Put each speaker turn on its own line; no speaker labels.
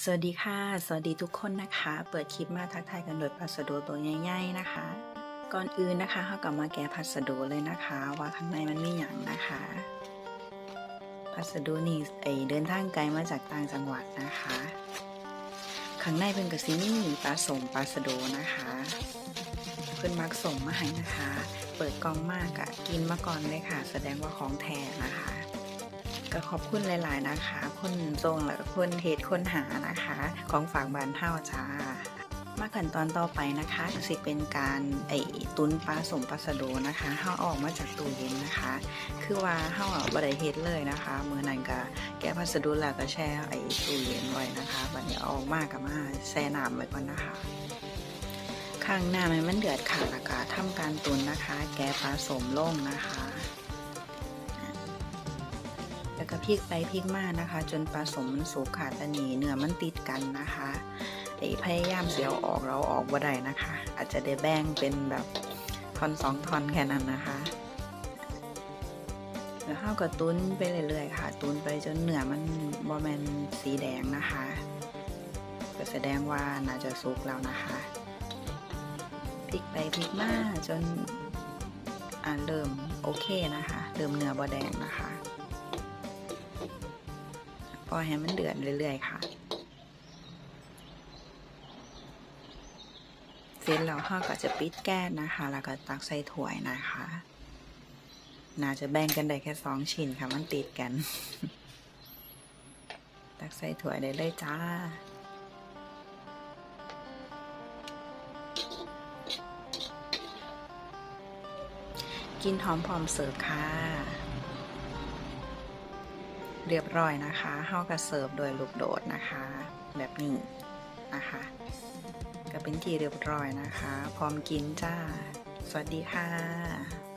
สวัสดีค่ะ สวัสดีทุกคนนะคะ เปิดคลิปมาทักทายกันโดยพัสดุตัวง่ายๆนะคะ ก่อนอื่นนะคะเขากลับมาแกะพัสดุเลยนะคะ ว่าข้างในมันมีอย่างนะคะ พัสดุนี่ไอเดินทางไกลมาจากต่างจังหวัดนะคะข้างในเป็นกระซินี่ปลาสมปลาสะโดนะคะเพื่อนมักส่งมาให้นะคะ เปิดกล่องมากอะกินมาก่อนเลยค่ะ แสดงว่าของแท้นะคะ ก็ขอบคุณหลาย ๆ นะคะ คนทรงแล้วก็คนเหตุคนหานะคะ ของฝากบานเท่าจ้ามาขั้นตอนต่อไปนะคะสิเป็นการไอตุนปลาสมปลาสะโดนะคะเฮาอาออกมาจากตู้เย็นนะคะ คือว่าเฮาบ่ได้เฮ็ดเลยนะคะมื้อนั้นก็แกะพัสดแล้วก็แช่ไอตู้เย็นไว้นะคะบัดนี้ออกมาก็มาแช่น้ำไว้ก่อนนะคะข้างหน้ามันเดือดค่ะแล้วก็ทำการตุนนะคะ แกะปลาสมลงนะคะ แล้วก็พลิกไปพลิกมานะคะ จนปลาสมมันสุกค่ะตะหนีเนื้อมันติดกันนะคะไอ้พยายามเสียวออกเราออกบ่ได้นะคะ อาจจะได้แบ่งเป็นแบบทอนสองทอนแค่นั้นนะคะแล้วข้าวก็ตุ้นไปเรื่อยๆค่ะ ตุ้นไปจนเนื้อมันบอแมนสีแดงนะคะ ก็แสดงว่าน่าจะสุกแล้วนะคะพลิกไปพลิกมาจนอ่าเริ่มโอเคนะคะ เริ่มเนื้อบอแดงนะคะ ล่อยให้มันเดือดเรื่อยๆค่ะ เสร็จแล้วเราก็จะปิดแก๊สนะคะ แล้วก็ตักใส่ถ้วยนะคะ น่าจะแบ่งกันได้แค่สองชิ้นค่ะ มันติดกัน ตักใส่ถ้วยได้เลยจ้ากินหอมพร้อมเสิร์ฟค่ะ เรียบร้อยนะคะเฮากระเสิร์ฟโดยลูกโดดนะคะ แบบนี้นะคะก็เป็นที่เรียบร้อยนะคะ พร้อมกินจ้า สวัสดีค่ะ